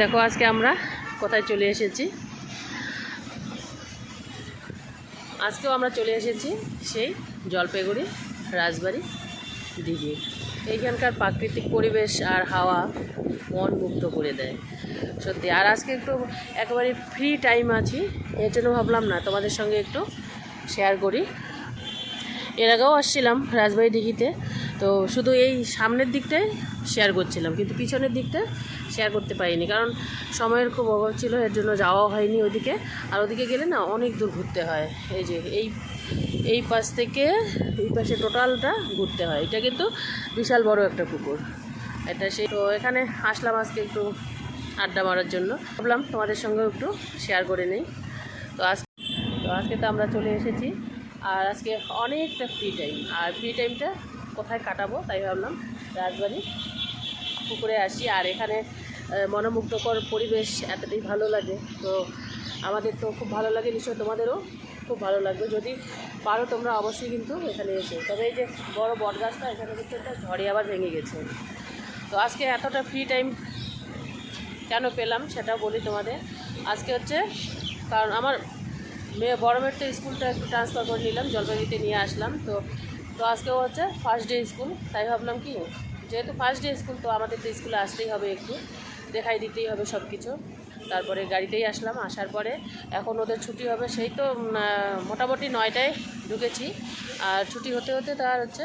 দেখো আজকে আমরা কোথায় চলে এসেছি। আজকেও আমরা চলে এসেছি সেই জলপাইগুড়ি রাজবাড়ি দিঘি। এইখানকার প্রাকৃতিক পরিবেশ আর হাওয়া মন মুগ্ধ করে দেয়। সত্যি, আর আজকে একটু একেবারে ফ্রি টাইম আছি, এর জন্য ভাবলাম না, তোমাদের সঙ্গে একটু শেয়ার করি। এর আগেও আসছিলাম রাজবাড়ি দিঘিতে, তো শুধু এই সামনের দিকটাই শেয়ার করছিলাম, কিন্তু পিছনের দিকটা শেয়ার করতে পারিনি। কারণ সময়ের খুব অভাব ছিল, এর জন্য যাওয়া হয়নি ওদিকে আর ওদিকে গেলে না অনেক দূর ঘুরতে হয়। এই যে এই এই পাশ থেকে এই পাশে টোটালটা ঘুরতে হয়। এটা কিন্তু বিশাল বড় একটা পুকুর। এটা সেই, তো এখানে আসলাম আজকে একটু আড্ডা মারার জন্য। ভাবলাম তোমাদের সঙ্গেও একটু শেয়ার করে নিই। তো আজ, তো আজকে তো আমরা চলে এসেছি। আর আজকে অনেকটা ফ্রি টাইম আর ফ্রি টাইমটা কোথায় কাটাবো তাই ভাবলাম রাজবাড়ি পুকুরে আসি। আর এখানে মনোমুগ্ধকর পরিবেশ এতটাই ভালো লাগে। তো আমাদের তো খুব ভালো লাগে, নিশ্চয়ই তোমাদেরও খুব ভালো লাগবে। যদি পারো তোমরা অবশ্যই কিন্তু এখানে এসে। তবে এই যে বড় বট গাছটা এখানে কিন্তু একটা ঝড়ে আবার ভেঙে গেছে। তো আজকে এতটা ফ্রি টাইম কেন পেলাম সেটা বলি তোমাদের। আজকে হচ্ছে কারণ আমার মেয়ে, বড় মেয়ের তো স্কুলটা একটু ট্রান্সফার করে নিলাম, জলপাইগুড়িতে নিয়ে আসলাম। তো তো আজকেও হচ্ছে ফার্স্ট ডে স্কুল তাই ভাবলাম কি, যেহেতু ফার্স্ট ডে স্কুল তো আমাদের তো স্কুলে আসতেই হবে একটু। দেখাই দিতেই হবে সব কিছু তারপরে গাড়িতেই আসলাম, আসার পরে এখন ওদের ছুটি হবে, সেই তো মোটামুটি নয়টায় ঢুকেছি। আর ছুটি হতে হতে তার হচ্ছে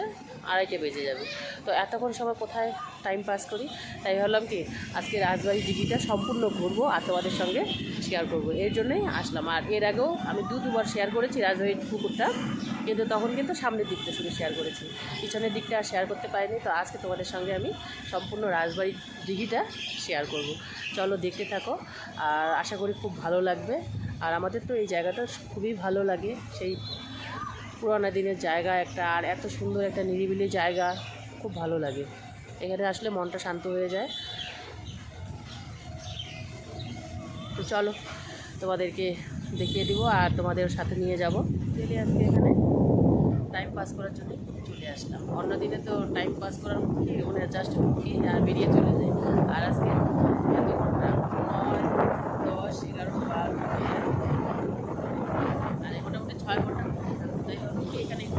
আড়াইটে বেজে যাবে। তো এতক্ষণ সময় কোথায়? টাইম পাস করি। তাই ভাবলাম কি, আজকে রাজবাড়ি দিঘিটা সম্পূর্ণ ঘুরবো আর তোমাদের সঙ্গে শেয়ার করব। এর জন্যই আসলাম। আর এর আগেও আমি দু দুবার শেয়ার করেছি রাজবাড়ির পুকুরটা, কিন্তু তখন কিন্তু সামনের দিকটা শুধু শেয়ার করেছি। পিছনের দিকটা আর শেয়ার করতে পারিনি। তো আজকে তোমাদের সঙ্গে আমি সম্পূর্ণ রাজবাড়ির দিঘিটা শেয়ার করব। চলো দেখতে থাকো। আর আশা করি খুব ভালো লাগবে। আর আমাদের তো এই জায়গাটা খুবই ভালো লাগে। সেই পুরানো দিনের জায়গা একটা, আর এত সুন্দর একটা নিরিবিলি জায়গা, খুব ভালো লাগে। এখানে আসলে মনটা শান্ত হয়ে যায়। তো চলো, তোমাদেরকে দেখিয়ে দিব আর তোমাদের সাথে নিয়ে যাব। চলে আজকে এখানে। টাইম পাস করার জন্য চলে আসলাম। অন্য দিনে তো টাইম পাস করার মুখে মানে জাস্ট মুখী আর বেরিয়ে চলে যাই। আর আজকে ঘণ্টা নয় দশ এগারো বারো তেরো মানে মোটামুটি ছয় ঘণ্টা মধ্যে থাকব তাই ভাবছি কি এখানে একটু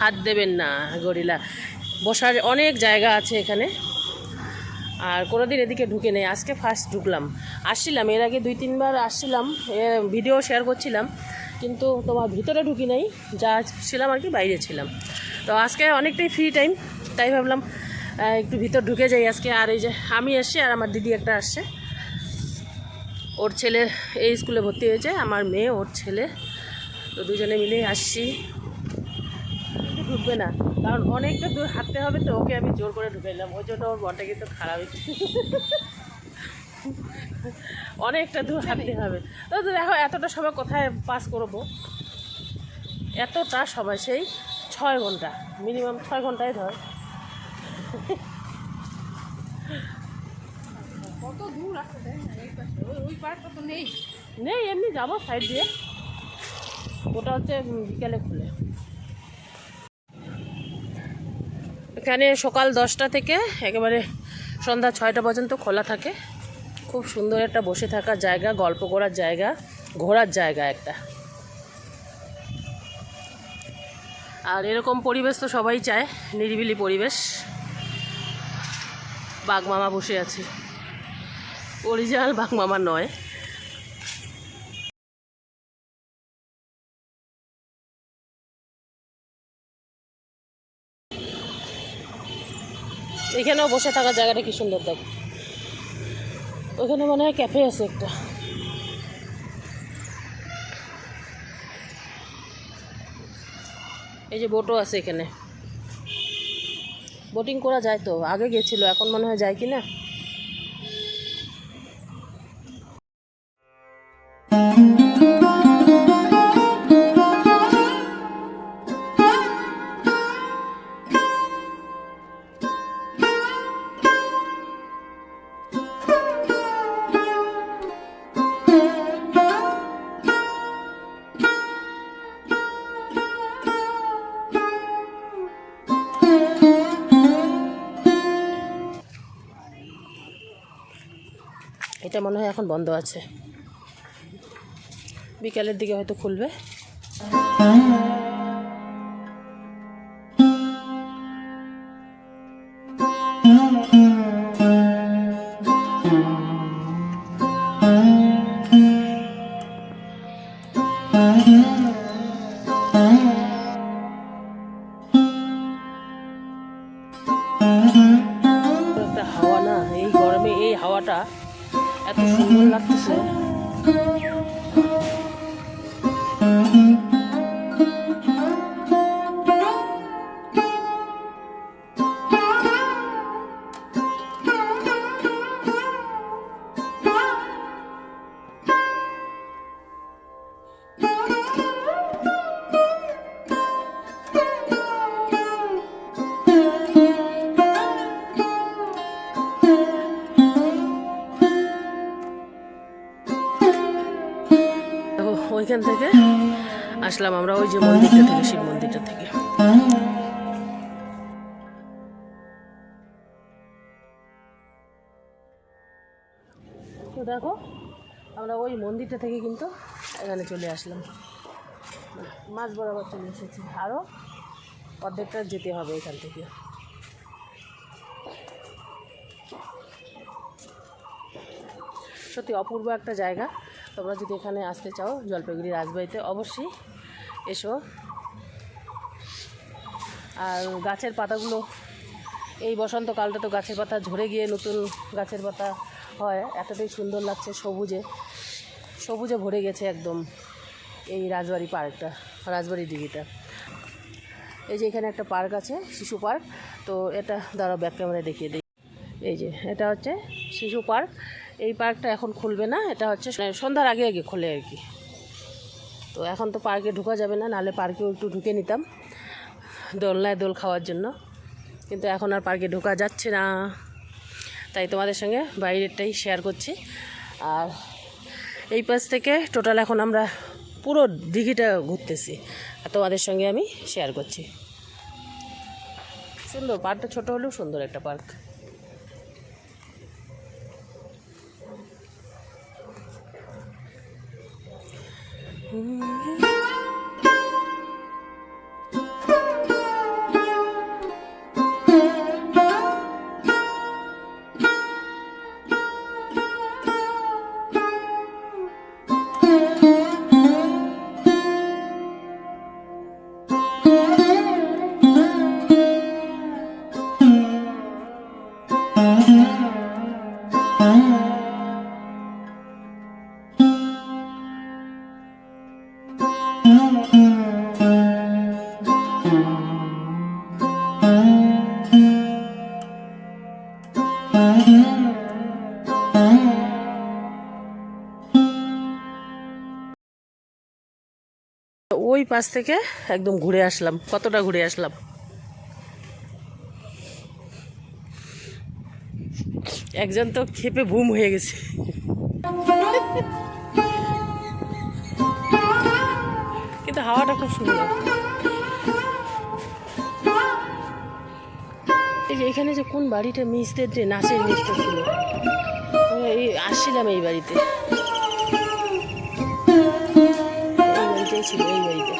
হাত দেবেন না, গরিলা। বসার অনেক জায়গা আছে এখানে। আর কোনো দিন এদিকে ঢুকে নেই। আজকে ফার্স্ট ঢুকলাম। আসছিলাম, এর আগে দুই, তিনবার আসছিলাম। ভিডিও শেয়ার করছিলাম। কিন্তু তোমার ভিতরে ঢুকি নাই। যা ছিলাম আর কি, বাইরে ছিলাম। তো আজকে অনেকটাই ফ্রি টাইম তাই ভাবলাম একটু ভিতর ঢুকে যাই আজকে। আর এই যে, আমি এসছি আর আমার দিদি একটা আসছে। ওর ছেলে এই স্কুলে ভর্তি হয়েছে, আমার মেয়ে, ওর ছেলে। তো দুজনে মিলে আসছি। ঢুকবে না। কারণ অনেকটা দূর হাঁটতে হবে তো ওকে আমি জোর করে ঢুকাইলাম ওই জন্য ওর মনটা কিন্তু খারাপই অনেকটা দূর হাঁটতে হবে। তো দেখো এতটা সময় কোথায় পাস করব? এতটা সময় সেই ছয় ঘণ্টা। মিনিমাম ছয় ঘন্টায় ধর। কত দূর ওই পার্কটা তো নেই। নেই এমনি যাব সাইড দিয়ে। ওটা হচ্ছে বিকালে খুলে। এখানে সকাল দশটা থেকে একেবারে সন্ধ্যা ছয়টা পর্যন্ত খোলা থাকে। খুব সুন্দর একটা বসে থাকার জায়গা, গল্প করার জায়গা, ঘোরার জায়গা একটা। আর এরকম পরিবেশ তো সবাই চায়, নিরিবিলি পরিবেশ। বাঘ মামা বসে আছে। অরিজিনাল বাঘ মামা নয়। এখানেও বসে থাকার জায়গাটা কি সুন্দর দেখো। ওখানে মনে হয় ক্যাফে আছে একটা। এই যে বোটও আছে এখানে। বোটিং করা যায় তো, আগে গেছিল, এখন মনে হয় যায় কি না এটা মনে হয় এখন বন্ধ আছে। বিকালের দিকে হয়তো খুলবে। ওইখান থেকে আসলাম আমরা ওই যে মন্দিরটা থেকে শিব মন্দিরটা থেকে। তো দেখো, আমরা ওই মন্দিরটা থেকে কিন্তু এখানে চলে আসলাম। মাছ বরাবর চলে এসেছি। আরও অর্ধেকটা যেতে হবে এখান থেকে। সত্যি অপূর্ব একটা জায়গা। তোমরা যদি এখানে আসতে চাও জলপাইগুড়ি রাজবাড়িতে, অবশ্যই এসো। আর গাছের পাতাগুলো, এই বসন্তকালটা তো গাছের পাতা ঝরে গিয়ে নতুন গাছের পাতা হয়। এতটাই সুন্দর লাগছে সবুজে। সবুজে ভরে গেছে একদম এই রাজবাড়ি পার্কটা রাজবাড়ি দিঘিটা। এই যে এখানে একটা পার্ক আছে, শিশু পার্ক। তো এটা দ্বারা ব্যাক ক্যামেরায় দেখিয়ে দিই। এই যে, এটা হচ্ছে শিশু পার্ক। এই পার্কটা এখন খুলবে না, এটা হচ্ছে সন্ধ্যার আগে আগে খোলে আর কি। তো এখন তো পার্কে ঢোকা যাবে না নাহলে পার্কেও একটু ঢুকে নিতাম, দোলনায় দোল খাওয়ার জন্য। কিন্তু এখন আর পার্কে ঢোকা যাচ্ছে না। তাই তোমাদের সঙ্গে বাইরেরটাই শেয়ার করছি। আর এই পাশ থেকে টোটাল এখন আমরা পুরো দিঘিটা ঘুরতেছি। আর তোমাদের সঙ্গে আমি শেয়ার করছি। সুন্দর, পার্কটা ছোট হলেও সুন্দর একটা পার্ক। you. ওই পাশ থেকে একদম ঘুরে আসলাম। কতটা ঘুরে আসলাম? একজন তো খেপে বুম হয়ে গেছে। কিন্তু হাওয়াটা খুব সুন্দর। এই যে এখানে যে কোন বাড়িটা মিস্তের যে নাচের মিস্ত্রি ছিল আসছিলাম এই বাড়িতে। ছিল এই বাড়িতে।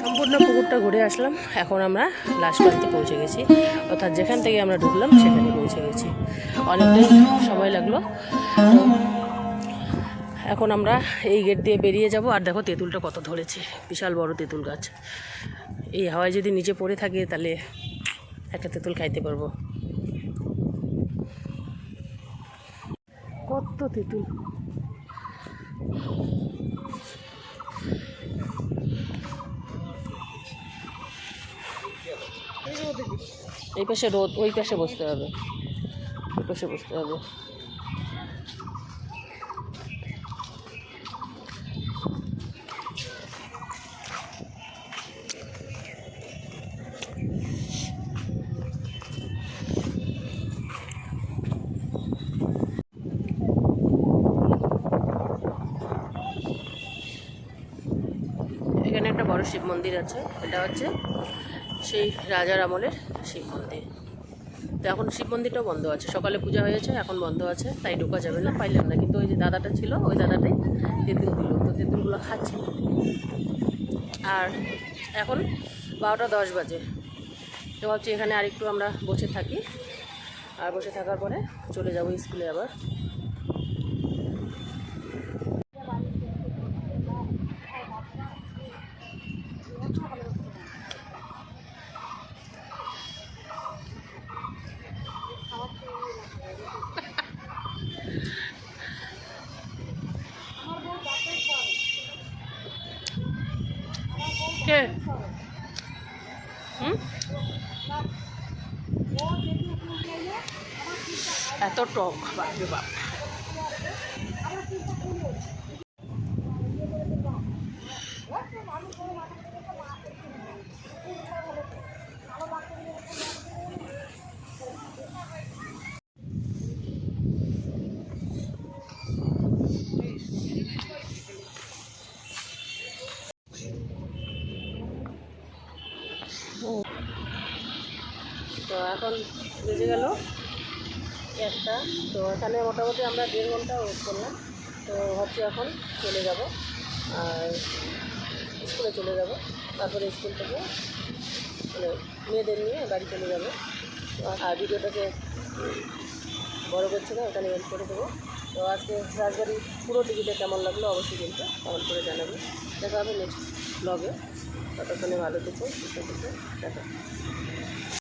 সম্পূর্ণ পুকুরটা ঘুরে আসলাম। এখন আমরা লাস্ট বাড়িতে পৌঁছে গেছি। অর্থাৎ যেখান থেকে আমরা ঢুকলাম, সেখানে পৌঁছে গেছি। অনেকটাই সময় লাগল। এখন আমরা এই গেট দিয়ে বেরিয়ে যাব। আর দেখো তেঁতুলটা কত ধরেছে। বিশাল বড় তেঁতুল গাছ। এই হাওয়ায় যদি নিচে পড়ে থাকে, তাহলে একটা তেঁতুল খাইতে পারব। কত তেঁতুল। এই পাশে রোদ, ওই পাশে বসতে হবে। ওই পাশে বসতে হবে। এখানে একটা বড় শিব মন্দির আছে। এটা হচ্ছে সেই রাজার আমলের শিব মন্দির। তো এখন শিব মন্দিরটাও বন্ধ আছে। সকালে পূজা হয়েছে, এখন বন্ধ আছে, তাই ঢোকা যাবে না, পাইলাম না। কিন্তু ওই যে দাদাটা ছিল, ওই দাদাটাই তেঁতুল দিল। তো তেঁতুলগুলো খাচ্ছি। আর এখন বারোটা দশ বাজে। তো ভাবছি এখানে আরেকটু আমরা বসে থাকি। আর বসে থাকার পরে চলে যাব স্কুলে আবার। কে? এত টক বাপরে বাপ। এখন বেজে গেল। একটা। তো এখানে মোটামুটি আমরা দেড় ঘণ্টা ওয়েট করলাম। তো ভাবছি এখন চলে যাব। আর স্কুলে চলে যাব। তারপরে স্কুল থেকে মানে মেয়েদের নিয়ে বাড়ি চলে যাব। আর ভিডিওটাকে বড় করছে না এখানে এড করে দেবো। তো আজকে রাজবাড়ি পুরো টিকিটে কেমন লাগল অবশ্যই কিন্তু কমেন্ট করে জানাবে। দেখা হবে নেক্সট ব্লগে ততক্ষণে ভালো থেকো, সুস্থ থেকো। দেখা